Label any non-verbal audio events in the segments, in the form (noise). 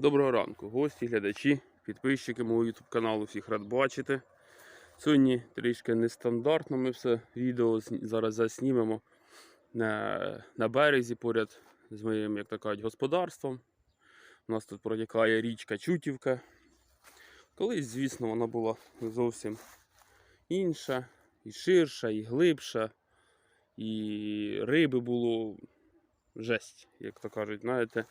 Доброго ранку, гості, глядачі, підписчики мого YouTube каналу, всіх рад бачити. Сьогодні трішки нестандартно ми все відео зараз заснімемо на, на березі поряд з моїм, як то кажуть, господарством. У нас тут протікає річка Чутівка. Колись, звісно, вона була зовсім інша, і ширша, і глибша, і риби було жесть, як то кажуть, знаєте.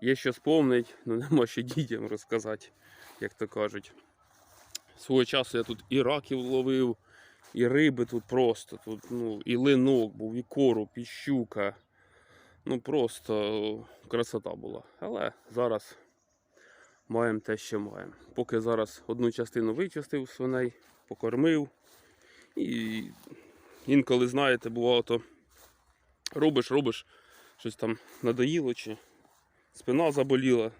Є що сповнить, але нема що дітям розказати, як то кажуть. Свого часу я тут і раків ловив, і риби тут просто. Тут, ну, і линок був, і короб, і щука. Ну просто красота була. Але зараз маємо те, що маємо. Поки зараз одну частину вичистив свиней, покормив. І інколи, знаєте, бувало, то робиш, робиш, щось там надоїло чи спина заболіла.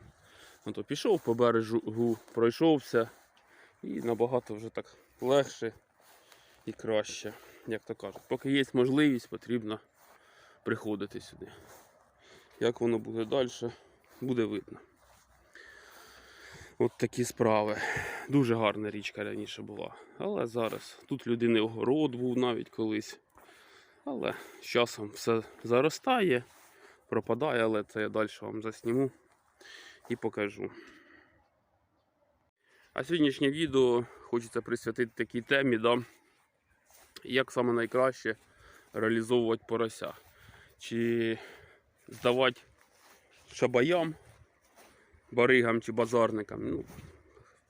Ну, то пішов по берегу, пройшовся і набагато вже так легше і краще, як то кажуть. Поки є можливість, потрібно приходити сюди. Як воно буде далі, буде видно. От такі справи. Дуже гарна річка раніше була. Але зараз тут людини огород був навіть колись. Але з часом все заростає пропадає, але це я далі вам засніму і покажу. А сьогоднішнє відео хочеться присвятити такій темі, да, як саме найкраще реалізовувати порося. Чи здавати шабаям, баригам чи базарникам. Ну,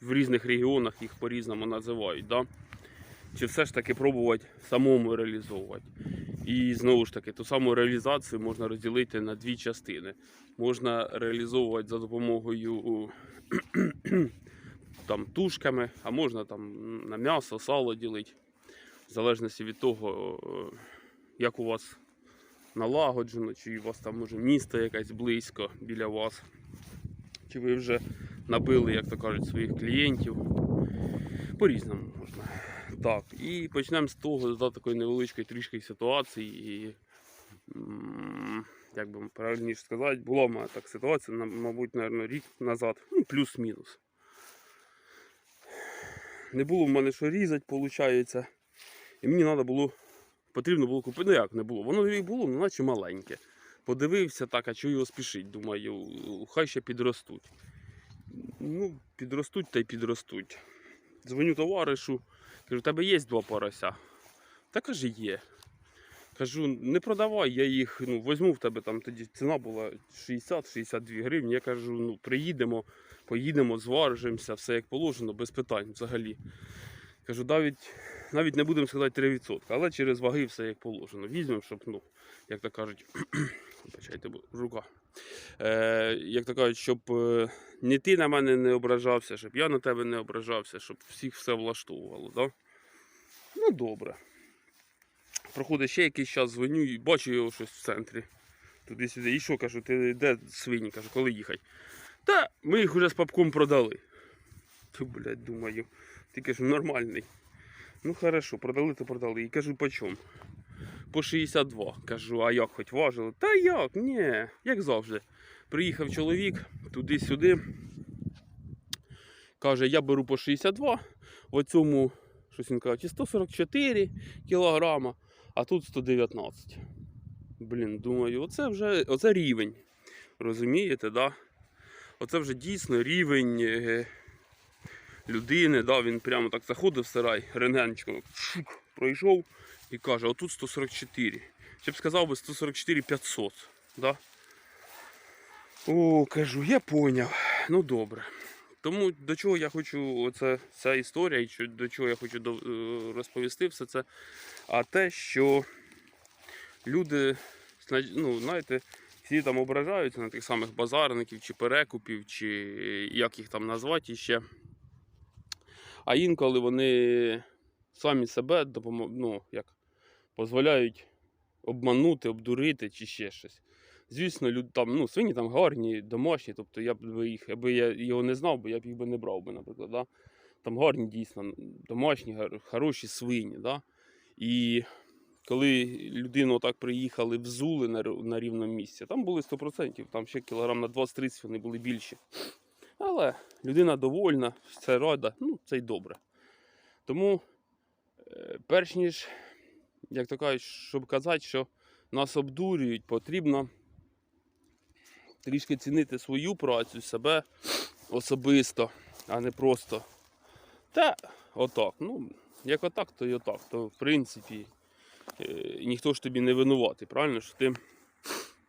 в різних регіонах їх по-різному називають. Да? Чи все ж таки пробувати самому реалізовувати. І знову ж таки, ту саму реалізацію можна розділити на дві частини. Можна реалізовувати за допомогою (clears throat) там, тушками, а можна там на м'ясо, сало ділити. В залежності від того, е, як у вас налагоджено, чи у вас там може місто якесь близько біля вас, чи ви вже набили, як то кажуть, своїх клієнтів. По-різному можна. Так, і почнемо з того, з такої невеличкої трішки ситуації. І, як би правильніше сказати, була в мене так ситуація, мабуть, наверное, рік назад, ну, плюс-мінус. Не було в мене що різати, виходить. І мені треба було, потрібно було купити. Ну як не було? Воно і було, ну, наче маленьке. Подивився так, а чого його спішить? Думаю, хай ще підростуть. Ну, підростуть та й підростуть. Дзвоню товаришу. Кажу, у тебе є два порося? Та каже, є. Кажу, не продавай, я їх ну, візьму в тебе там тоді ціна була 60-62 гривні. Я кажу, ну приїдемо, поїдемо, зважимося, все як положено, без питань взагалі. Кажу, навіть, навіть не будемо сказати 3%, але через ваги все як положено. Візьмемо, щоб, ну, як то кажуть, (clears throat) почайте, рука. Е, як то кажуть, щоб е, ні ти на мене не ображався, щоб я на тебе не ображався, щоб всіх все влаштовувало. Да? Ну, добре. Проходить ще якийсь час, дзвоню і бачу його щось в центрі. Туди-сюди. І що кажу, ти де свині? Кажу, коли їхати? Та ми їх уже з папком продали. Ти, блядь, думаю, ти кажу, нормальний. Ну хорошо, продали, то продали. І кажу, по чому? По 62. Кажу, а як хоч важили? Та як? Ні, як завжди. Приїхав чоловік туди-сюди. Каже, я беру по 62, в цьому, щось він каже, чи 144 кілограма, а тут 119. Блін, думаю, оце вже оце рівень. Розумієте, да? Оце вже дійсно рівень е, людини. Да? Він прямо так заходив в сарай, рентгенчиком пройшов і каже, отут 144. Ще б сказав би 144 500. Да? О, кажу, я поняв. Ну добре. Тому до чого я хочу, оце ця історія, і до чого я хочу е, розповісти все це. А те, що люди, ну, знаєте, всі там ображаються на тих самих базарників, чи перекупів, чи як їх там назвати іще. А інколи вони самі себе допомо... ну, як, дозволяють обманути, обдурити чи ще щось. Звісно, там, ну, свині там гарні, домашні, тобто я б їх, аби я його не знав, бо я б їх би не брав би, наприклад. Да? Там гарні дійсно, домашні, хороші свині. Да? І коли людину так приїхали, взули на, на рівному місці, там були 100%, там ще кілограм на 20-30 вони були більші. Але людина довольна, це рада, ну це й добре. Тому, е, перш ніж, як то кажуть, щоб казати, що нас обдурюють, потрібно трішки цінити свою працю, себе особисто, а не просто. Та отак. Ну, як отак, то й отак. То в принципі е, ніхто ж тобі не винуватий, правильно? Що ти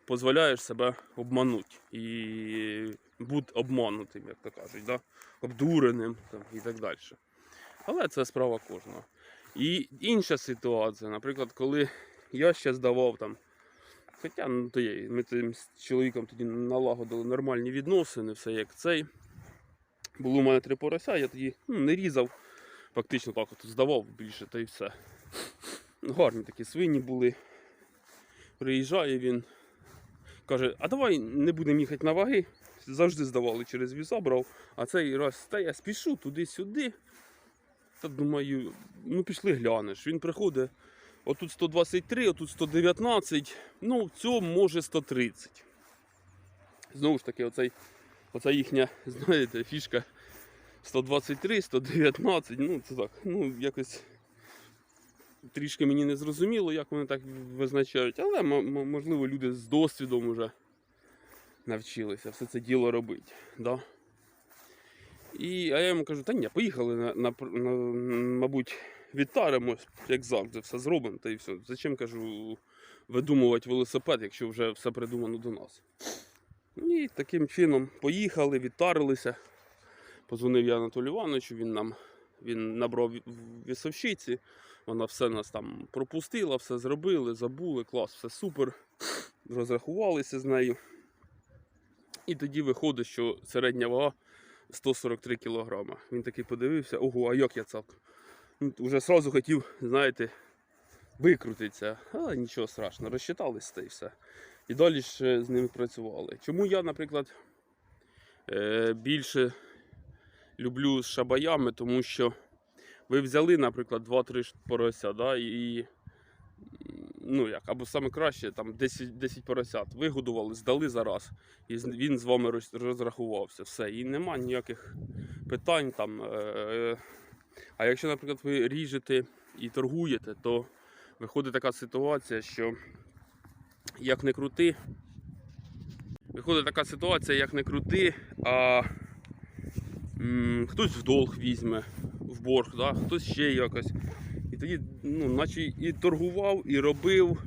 дозволяєш себе обманути і бути обманутим, як то кажуть, да? обдуреним там, і так далі. Але це справа кожного. І інша ситуація, наприклад, коли я ще здавав там. Хоча ну, то є, ми тим з чоловіком тоді налагодили нормальні відносини, все як цей. Було у мене три порося, я тоді ну, не різав, фактично так от здавав більше, та й все. Гарні такі свині були. Приїжджає він, каже, а давай не будемо їхати на ваги. Завжди здавали через віза брав, а цей раз та я спішу туди-сюди. Та думаю, ну пішли глянеш. Він приходить, отут 123, отут 119, ну в цьому може 130. Знову ж таки, оцей, оця їхня, знаєте, фішка 123, 119, ну це так, ну якось трішки мені не зрозуміло, як вони так визначають, але можливо люди з досвідом вже навчилися все це діло робити. Да? І, а я йому кажу, та ні, поїхали, на, на, на, мабуть, відтаримось, як завжди, все зробимо, та і все. Зачем кажу видумувати велосипед, якщо вже все придумано до нас. Ну, І таким чином поїхали, відтарилися. Позвонив я Анатолію Івановичу, він нам він набрав вісовщиці, вона все нас там пропустила, все зробили, забули, клас, все супер. Розрахувалися з нею. І тоді виходить, що середня вага 143 кілограма. Він такий подивився, ого, а як я це? Ну, Уже сразу хотів, знаєте, викрутитися. Але нічого страшного, розчитались та і все. І далі ще з ними працювали. Чому я, наприклад, е, більше люблю з шабаями, тому що ви взяли, наприклад, 2-3 порося, да, і ну як, або саме краще, там 10, 10 поросят вигодували, здали зараз, і він з вами роз- розрахувався. Все. І нема ніяких питань там. Е, а якщо, наприклад, ви ріжете і торгуєте, то виходить така ситуація, що як не крути, виходить така ситуація, як не крути, а м, хтось в долг візьме, в борг, да? хтось ще якось. І тоді, ну, наче і торгував, і робив,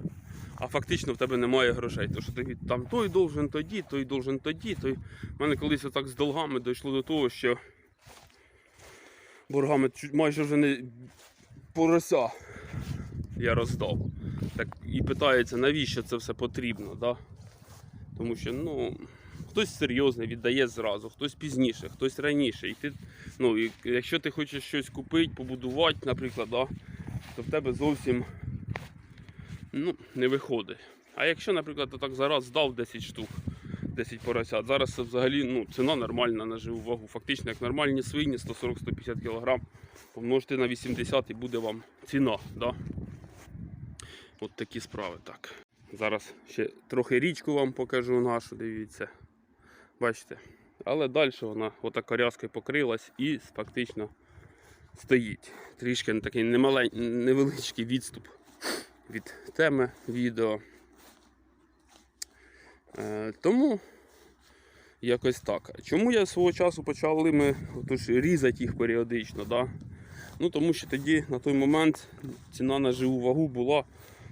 а фактично в тебе немає грошей. Тому що ти там той должен тоді, той должен тоді. Той... У мене колись отак з долгами дійшло до того, що боргами майже вже не порося я роздав. Так і питається, навіщо це все потрібно, да? Тому що, ну, хтось серйозний віддає зразу, хтось пізніше, хтось раніше. І ти, ну, і якщо ти хочеш щось купити, побудувати, наприклад, да, то в тебе зовсім ну, не виходить. А якщо, наприклад, ти так зараз здав 10 штук, 10 поросят, зараз це взагалі ну, ціна нормальна на живу вагу. Фактично, як нормальні свині 140-150 кг, помножити на 80 і буде вам ціна. Да? От такі справи. так. Зараз ще трохи річку вам покажу нашу, дивіться. Бачите? Але далі вона отак рязкою покрилась і фактично стоїть. Трішки такий немалень... невеличкий відступ від теми відео. Е, тому якось так. Чому я свого часу почали ми отож, різати їх періодично? Да? Ну, тому що тоді на той момент ціна на живу вагу була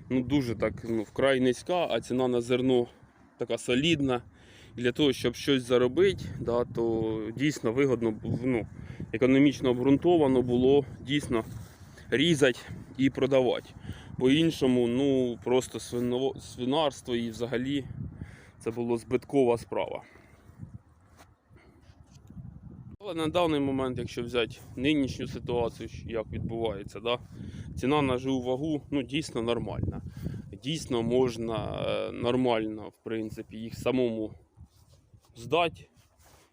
ну, дуже так ну, вкрай низька, а ціна на зерно така солідна. Для того, щоб щось заробити, да, то дійсно вигодно, ну, економічно обґрунтовано було дійсно різати і продавати. По-іншому, ну просто свинарство і взагалі це було збиткова справа. Але на даний момент, якщо взяти нинішню ситуацію, як відбувається, да, ціна на живу вагу ну, дійсно нормальна. Дійсно можна е, нормально, в принципі, їх самому здати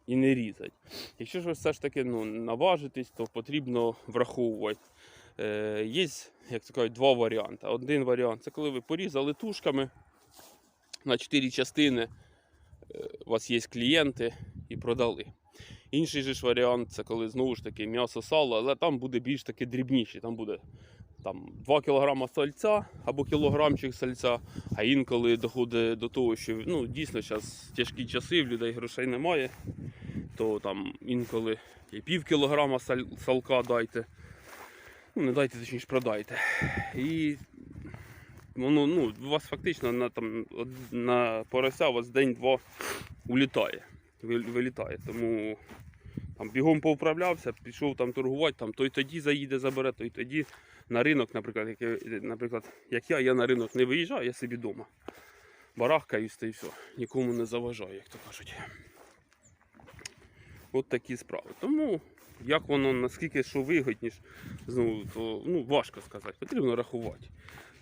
і не різати. Якщо ж ви все ж таки ну, наважитесь, то потрібно враховувати Е, є, як то кажуть, два варіанти. Один варіант це коли ви порізали тушками на 4 частини, е, у вас є клієнти і продали. Інший же ж варіант це коли знову ж таки м'ясо сало, але там буде більш таки дрібніше. Там буде там, 2 кг сальця або кілограмчик сальця, а інколи доходить до того, що ну, дійсно зараз тяжкі часи, в людей грошей немає, то там інколи і пів кілограма саль- салка дайте. Ну, не дайте, точніше, продайте. І воно, ну, у вас фактично на, там, на порося у вас день-два улітає. Вилітає. Тому там бігом повправлявся, пішов там торгувати, там той тоді заїде, забере, той тоді на ринок, наприклад, як, наприклад, як я, я на ринок не виїжджаю, я собі вдома. Барахкаюсь та й все. Нікому не заважаю, як то кажуть. От такі справи. Тому як воно, наскільки що вигідніше, знову, то ну, важко сказати, потрібно рахувати.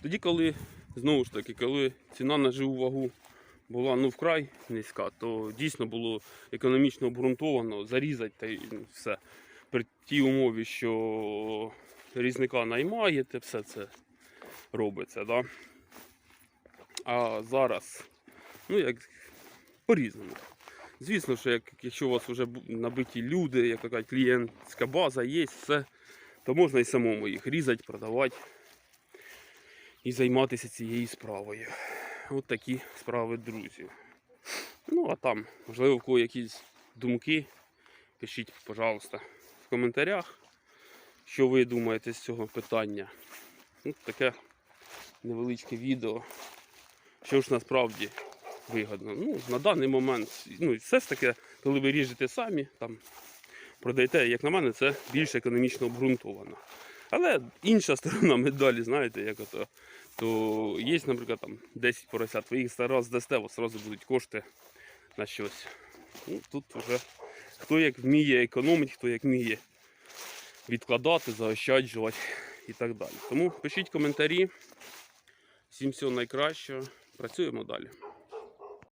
Тоді, коли, знову ж таки, коли ціна на живу вагу була ну, вкрай низька, то дійсно було економічно обґрунтовано зарізати та й все. При тій умові, що різника наймаєте, все це робиться. Да? А зараз, ну як по-різному. Звісно, що як, якщо у вас вже набиті люди, як така клієнтська база є, все, то можна і самому їх різати, продавати і займатися цією справою. От такі справи, друзі. Ну, а там, можливо, в кого якісь думки, пишіть, пожалуйста, в коментарях, що ви думаєте з цього питання. Ну, таке невеличке відео. Що ж насправді вигідно. Ну, на даний момент, ну, все ж таки, коли ви ріжете самі, там, продаєте, як на мене, це більш економічно обґрунтовано. Але інша сторона (laughs) медалі, знаєте, як ото, то є, наприклад, там 10 поросят, ви їх раз здасте, у одразу будуть кошти на щось. Ну, тут вже хто як вміє економити, хто як вміє відкладати, заощаджувати і так далі. Тому пишіть коментарі. Всім всього найкращого. Працюємо далі.